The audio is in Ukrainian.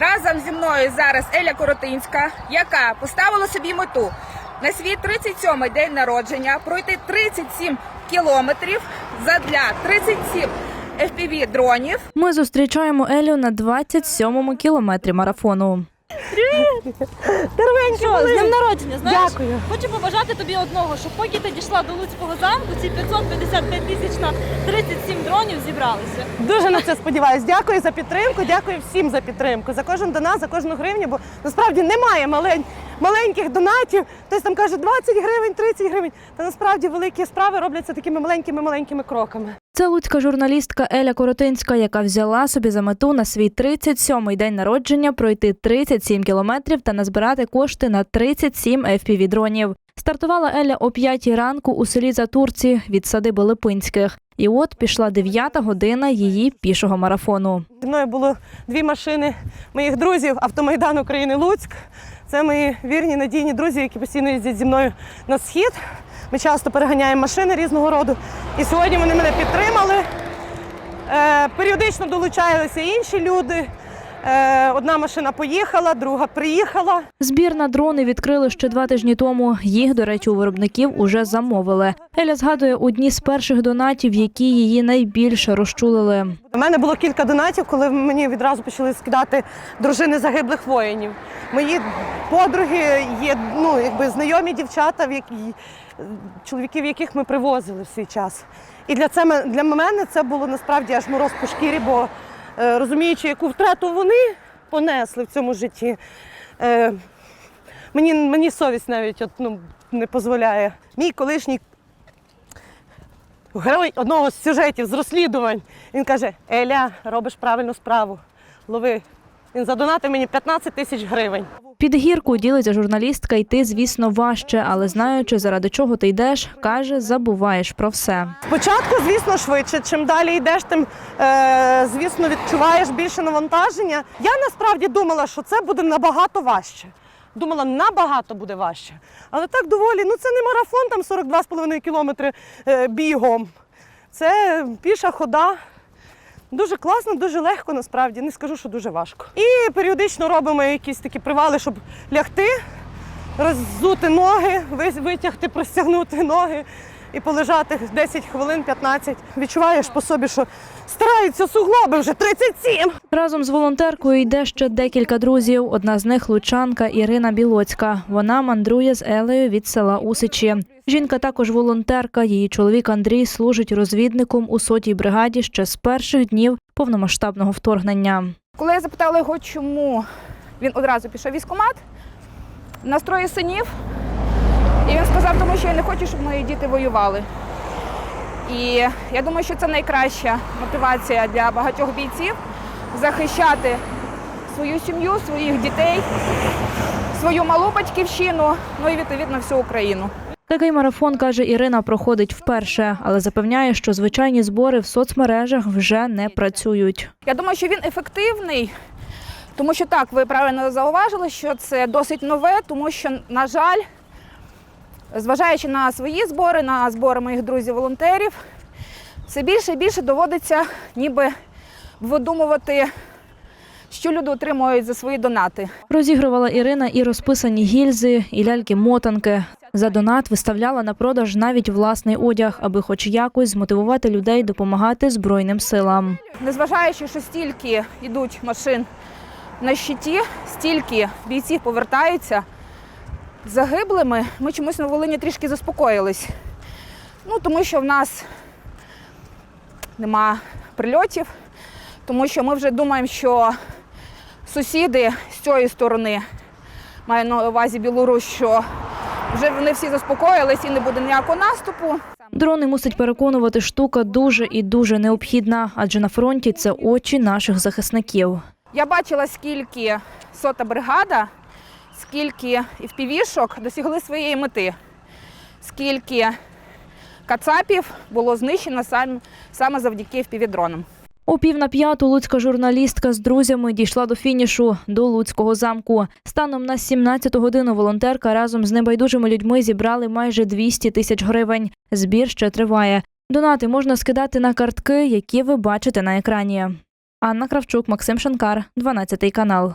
Разом зі мною зараз Еля Коротинська, яка поставила собі мету на свій 37-й день народження пройти 37 кілометрів задля 37 FPV дронів. Ми зустрічаємо Елю на 27-му кілометрі марафону. Що, з днем народження, знаєш? Дякую. Хочу побажати тобі одного, щоб поки ти дійшла до Луцького замку, ці 555 тисяч на 37 дронів зібралися. Дуже на це сподіваюся. Дякую за підтримку, дякую всім за підтримку, за кожен донат, за кожну гривню, бо насправді немає малень, маленьких донатів. Хтось там каже 20 гривень, 30 гривень. Та насправді великі справи робляться такими маленькими маленькими кроками. Це луцька журналістка Еля Коротинська, яка взяла собі за мету на свій 37-й день народження пройти 37 кілометрів та назбирати кошти на 37 fpv дронів. Стартувала Еля о 5 ранку у селі Затурці від садиби Липинських. І от пішла 9 година її пішого марафону. Зі мною було дві машини моїх друзів Автомайдан України Луцьк. Це мої вірні надійні друзі, які постійно їздять зі мною на схід. Ми часто переганяємо машини різного роду. І сьогодні вони мене підтримали. Е, періодично долучалися інші люди. Е, одна машина поїхала, друга приїхала. Збір на дрони відкрили ще два тижні тому. Їх, до речі, у виробників уже замовили. Еля згадує одні з перших донатів, які її найбільше розчулили. У мене було кілька донатів, коли мені відразу почали скидати дружини загиблих воїнів. Мої подруги є ну, якби знайомі дівчата, в які, чоловіків, яких ми привозили в свій час. І для, це, для мене це було насправді аж мороз по шкірі, бо е, розуміючи, яку втрату вони понесли в цьому житті, е, мені, мені совість навіть от, ну, не дозволяє. Мій колишній герой одного з сюжетів з розслідувань. Він каже: Еля, робиш правильну справу. Лови. Він задонатив мені 15 тисяч гривень. Під гірку ділиться журналістка йти, звісно, важче, але знаючи, заради чого ти йдеш, каже, забуваєш про все. Спочатку, звісно, швидше. Чим далі йдеш, тим е, звісно відчуваєш більше навантаження. Я насправді думала, що це буде набагато важче. Думала, набагато буде важче. Але так доволі, ну це не марафон, там 42,5 кілометри е, бігом. Це піша хода. Дуже класно, дуже легко, насправді. Не скажу, що дуже важко. І періодично робимо якісь такі привали, щоб лягти, роззути ноги, витягти, простягнути ноги і полежати 10 хвилин, 15. Відчуваєш по собі, що стараються суглоби вже 37. Разом з волонтеркою йде ще декілька друзів. Одна з них лучанка Ірина Білоцька. Вона мандрує з Елею від села Усичі. Жінка також волонтерка. Її чоловік Андрій служить розвідником у сотій бригаді ще з перших днів повномасштабного вторгнення. Коли я запитала його, чому він одразу пішов в військкомат, у нас троє синів, і він сказав, тому що я не хочу, щоб мої діти воювали. І я думаю, що це найкраща мотивація для багатьох бійців захищати свою сім'ю, своїх дітей, свою малу батьківщину, ну і відповідно всю Україну. Такий марафон каже Ірина, проходить вперше, але запевняє, що звичайні збори в соцмережах вже не працюють. Я думаю, що він ефективний, тому що так, ви правильно зауважили, що це досить нове, тому що, на жаль, зважаючи на свої збори, на збори моїх друзів-волонтерів, все більше і більше доводиться ніби видумувати, що люди отримують за свої донати. Розігрувала Ірина і розписані гільзи, і ляльки-мотанки. За донат виставляла на продаж навіть власний одяг, аби хоч якось змотивувати людей допомагати Збройним силам. Незважаючи, що стільки йдуть машин на щиті, стільки бійців повертаються загиблими, ми чомусь на Волині трішки заспокоїлись. Ну, тому що в нас нема прильотів, тому що ми вже думаємо, що сусіди з цієї сторони, маю на увазі Білорусь, що вже вони всі заспокоїлись і не буде ніякого наступу. Дрони мусить переконувати штука дуже і дуже необхідна, адже на фронті це очі наших захисників. Я бачила, скільки сота бригада, скільки впівішок досягли своєї мети, скільки кацапів було знищено сам- саме завдяки впівдронам. У пів на п'яту луцька журналістка з друзями дійшла до фінішу до Луцького замку. Станом на 17 годину волонтерка разом з небайдужими людьми зібрали майже 200 тисяч гривень. Збір ще триває. Донати можна скидати на картки, які ви бачите на екрані. Анна Кравчук, Максим Шанкар, 12 канал.